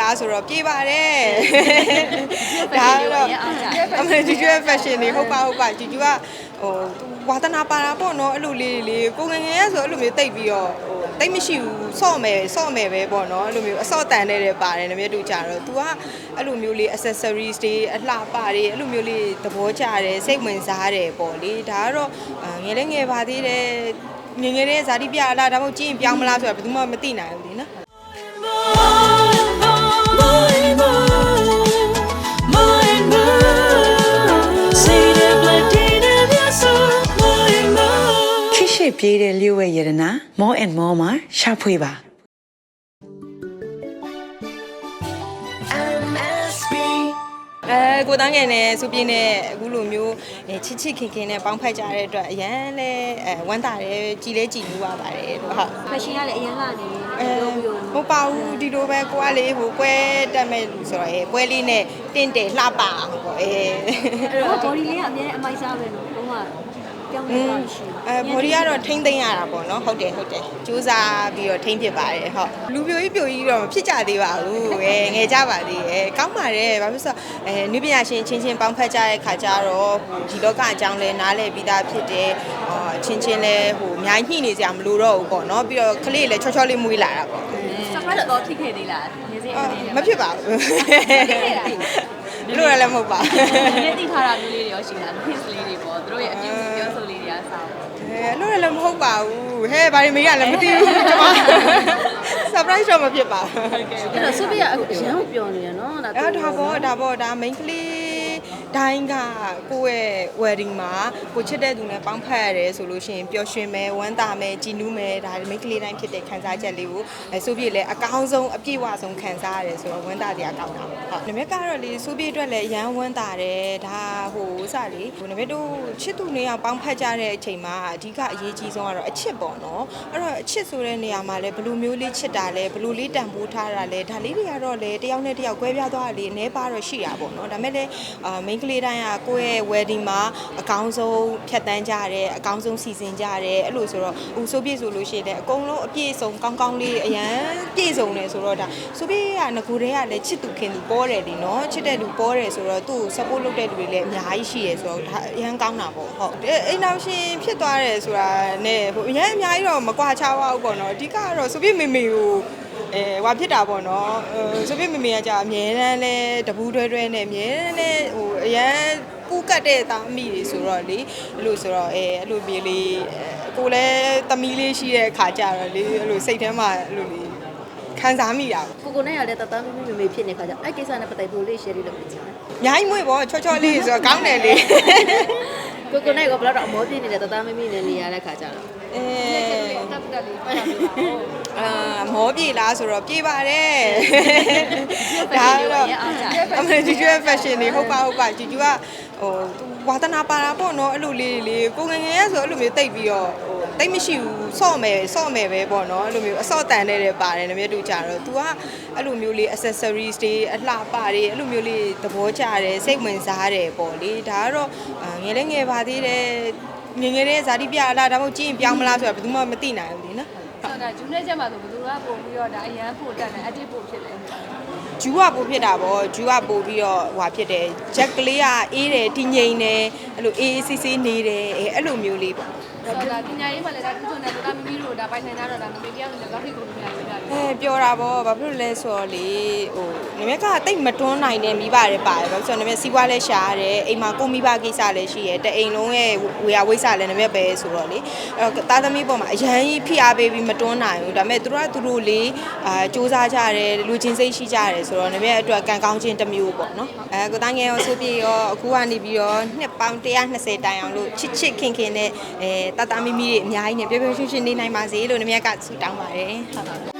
လားဆိုတော့ပြေးပါတယ်ဒါတော့အမေဂျူဂျူရဲ့ fashion တွေဟုတ်ပါဟုတ်ပါဂျူဂျူကဟိုဝါသနာပါတာပေါ့နော်အဲ့လိုလေးလေးကိုငယ်ငယ်ရဆိုအဲ့လိုမျိုးတိတ်ပြီးတော့ဟိုတိတ်မရှိဘူးဆော့မယ်ဆော့မယ်ပဲပေါ့နော်အဲ့လိုမျိုးအဆော့တန်တဲ့တွေပါတယ်နမြတူကြတော့ तू ကအဲ့လိုမျိုးလေး accessories တွေအလှပတွေအဲ့လိုမျိုးလေးသဘောကျတယ်စိတ်ဝင်စားတယ်ပေါ့လေဒါကတော့အာငယ်လေးငယ်ပါသေးတယ်ငယ်ငယ်လေးဇာတိပြအလားဒါမှမဟုတ်ကြည့်ရင်ပြောင်းမလားဆိုတာဘယ်သူမှမသိနိုင်ဘူးလေနော် ပြေးတဲ့လျှို့ဝဲရတနာ more and more မှာရှာဖွေပါအဲကိုတန်းငယ်နဲ့စူပြင်းနဲ့အခုလိုမျိုးအဲချစ်ချစ်ခင်ခင်နဲ့ပေါင်းဖက်ကြတဲ့အတွက်အရန်လဲအဲဝမ်းသာတယ်ကြည်လဲကြည်နူးပါပါတယ်လို့ဟုတ်ဖက်ရှင်ကလည်းအရင်လာနေအဲပြောပြီးတော့မပါဘူးဒီလိုပဲကိုကလေဟိုပွဲတက်မဲ့လူဆိုတော့အဲပွဲလေးနဲ့တင့်တယ်လှပအောင်ပေါ့အဲအဲ့တော့ body လေးကအများနဲ့အမိုက်စားပဲနော်ဘုံက ပြောင်းလဲသွားရှိအဲ body ကတော့ထိမ့်သိမ့်ရတာပေါ့နော်ဟုတ်တယ်ဟုတ်တယ်စူးစမ်းပြီးတော့ထိမ့်ဖြစ်ပါတယ်ဟုတ်လူပြိုကြီးပြိုကြီးတော့မဖြစ်ကြသေးပါဘူးအဲငယ်ကြပါသေးရဲ့ကောင်းပါတယ်ဘာဖြစ်လို့ဆိုအဲနုပညာရှင်ချင်းချင်းပေါင်းဖက်ကြတဲ့ခါကျတော့ဟိုဒီလောကအကြောင်းလဲနားလည်ပြီးသားဖြစ်တယ်အာချင်းချင်းလဲဟိုအများကြီးညှိနေစရာမလိုတော့ဘူးပေါ့နော်ပြီးတော့ကလေးလည်းချောချောလေးမွေးလာတာပေါ့ surprise တော့ဖြစ်ခဲ့သေးလားငယ်စဉ်အာအနေနဲ့မဖြစ်ပါဘူးလို့လည်းမဟုတ်ပါဘူးငယ်သိထားတာမျိုးလေးတွေရောရှိလား hints လေးတွေပေါ့သူတို့ရဲ့အပြုပြောဆိုလေးတွေကဆောင်း အဲလို့လည်းမဟုတ်ပါဘူးဟဲ့ဘာတွေမေးရလဲမသိဘူးကျွန်မ surprise တော့မဖြစ်ပါဘူး အဲ့တော့ဆုပြကအရန်ကိုပြောနေရနော်ဒါအဲ့ဒါပေါ့ဒါပေါ့ဒါ main ကလေး တိုင်းကကိုယ့်ရဲ့ wedding မှာကိုချစ်တဲ့သူနဲ့ပေါင်းဖက်ရတယ်ဆိုလို့ရှိရင်ပျော်ရွှင်မယ်ဝမ်းသာမယ်ကြည်နူးမယ်ဒါ main ကလေးတိုင်းဖြစ်တဲ့ခံစားချက်လေးကိုအဲဆိုပြည့်လည်းအကောင်းဆုံးအပြည့်အဝဆုံးခံစားရတယ်ဆိုတော့ဝမ်းသာစရာကောင်းတာပေါ့ဟုတ်နမက်ကတော့လေဆိုပြည့်အတွက်လည်းအရန်ဝမ်းသာတယ်ဒါဟိုစလေဟိုနမက်တို့ချစ်သူနေအောင်ပေါင်းဖက်ကြတဲ့အချိန်မှာအဓိကအရေးကြီးဆုံးကတော့အချစ်ပေါ့နော်အဲ့တော့အချစ်ဆိုတဲ့နေရာမှာလည်းဘယ်လိုမျိုးလေးချစ်တာလဲဘယ်လိုလေးတန်ဖိုးထားတာလဲဒါလေးတွေကတော့လေတယောက်နဲ့တယောက်ကွဲပြားသွားတာလေးအနေပါတော့ရှိတာပေါ့နော်ဒါပေမဲ့လည်းအာ main ကလေးတိုင်းကကိုယ့်ရဲ့ wedding မှာအကောင်းဆုံးဖြတ်တန်းကြတယ်အကောင်းဆုံးစီစဉ်ကြတယ်အဲ့လိုဆိုတော့ဟိုဆိုပြည့်ဆိုလို့ရှိရင်လည်းအကုန်လုံးအပြည့်စုံကောင်းကောင်းလေးအရန်ပြည့်စုံတယ်ဆိုတော့ဒါဆိုပြည့်ကငကိုတွေကလည်းချစ်သူခင်သူပေါ်တယ်လीနော်ချစ်တဲ့လူပေါ်တယ်ဆိုတော့သူ့ကို support လုပ်တဲ့လူတွေလည်းအများကြီးရှိရယ်ဆိုတော့ဒါအရန်ကောင်းတာပေါ့ဟုတ်အိမ်နောက်ရှင်ဖြစ်သွားတယ်ဆိုတာနဲ့ဟိုအရန်အများကြီးတော့မကွာခြားပါဘူးပေါ့နော်အဓိကကတော့ဆိုပြည့်မေမေကိုအဲဟွာဖြစ်တာပေါ့နော်အဲဆိုပြမမေကကြာအမြဲတမ်းလဲတပူးတွဲတွဲနဲ့အမြဲတမ်းလဲဟို အရန်ပူကတ်တဲ့သားအမိတွေဆိုတော့လေအဲ့လိုဆိုတော့အဲအဲ့လိုပြေးလေးအဲကိုလည်းသမီးလေးရှိတဲ့အခါကြတော့လေအဲ့လိုစိတ်ထဲမှာအဲ့လိုလေးခံစားမိတာပေါ့ကိုကိုနဲ့ရတဲ့တတမ်းမိမိမေဖြစ်နေခါကျအဲ့ကိစ္စနဲ့ပတ်သက်လို့လေး share လေးလုပ်ပြချင်တယ်အများကြီးမွေ့ပေါ့ချောချောလေးဆိုတော့ကောင်းတယ်လေ ကိုကိုနဲ့ကဘယ်တော့အမောပြနေတဲ့တတမ်းမိမိနဲ့နေရတဲ့ခါကျတော့အဲအာမောပြေလားဆိုတော့ပြေးပါတယ်ဒါတော့အမေဂျူဂျူရဲ့ fashion တွေဟုတ်ပါဟုတ်ပါဂျူဂျူကဟိုဝါသနာပါတာပေါ့နော်အဲ့လိုလေးလေးကိုငယ်ငယ်ရဆိုအဲ့လိုမျိုးတိတ်ပြီးတော့ဟို တိတ်မရှိဘူးဆော့မယ်ဆော့မယ်ပဲပေါ့နော်အဲ့လိုမျိုးအဆော့တန်တဲ့တွေပါတယ်နမြတူကြတော့ तू ကအဲ့လိုမျိုးလေး accessories တွေအလှပတွေအဲ့လိုမျိုးလေးသဘောကျတယ်စိတ်ဝင်စားတယ်ပေါ့လေဒါကတော့အာငယ်လေးငယ်ပါသေးတယ်ငယ်ငယ်လေးဇာတိပြအလားဒါမှမဟုတ်ကြည့်ရင်ပြောင်းမလားဆိုတာဘယ်သူမှမသိနိုင်ဘူးလေနော်ဆိုတော့ဂျူးနဲ့ချက်မှာဆိုဘယ်သူကပို့ပြီးတော့ဒါအရန်ပို့တက်တယ်အတစ်ပို့ဖြစ်တယ်ဂျူးကပိုဖြစ်တာပေါ့ဂျူးကပိုပြီးတော့ဟွာဖြစ်တယ်ဂျက်ကလေးကအေးတယ်တည်ငြိမ်တယ်အဲ့လိုအေးအေးဆေးဆေးနေတယ်အဲအဲ့လိုမျိုးလေးပေါ့ ဆိုတော့ဒါပညာရေးမှာလည်းဒါသူ့နဲ့ဒါမမီတို့ဒါပိုင်နိုင်တာတော့ဒါမမီတရားနဲ့ကောက်ထိကိုပညာရေးတာ အဲပြောတာပေါ့ဘာဖြစ်လို့လဲဆိုတော့လေဟိုနမကတိတ်မတွန်းနိုင်တဲ့မိဘတွေပါတယ်ဘာဖြစ်လို့နမစီးပွားလဲရှာရတယ်အိမ်မှာကိုမိဘကိစ္စလည်းရှိရတအိမ်လုံးရဲ့ဝေယဝိဆလည်းနမပဲဆိုတော့လေအဲ့တော့သားသမီးပေါ်မှာအရန်ကြီးဖိအားပေးပြီးမတွန်းနိုင်ဘူးဒါပေမဲ့သူတို့ကသူတို့လေးအာစူးစမ်းကြတယ်လူချင်းစိတ်ရှိကြတယ်ဆိုတော့နမအတွက်ကံကောင်းခြင်းတစ်မျိုးပေါ့နော်အဲကိုသားငယ်ရောဆိုပြေရောအခုကနေပြီးတော့နှစ်ပေါင်း120တိုင်အောင်လို့ချစ်ချစ်ခင်ခင်နဲ့အဲတသားမိမိတွေအများကြီးနဲ့ပျော်ပျော်ရွှင်ရွှင်နေနိုင်ပါစေလို့နမကဆုတောင်းပါတယ်ဟုတ်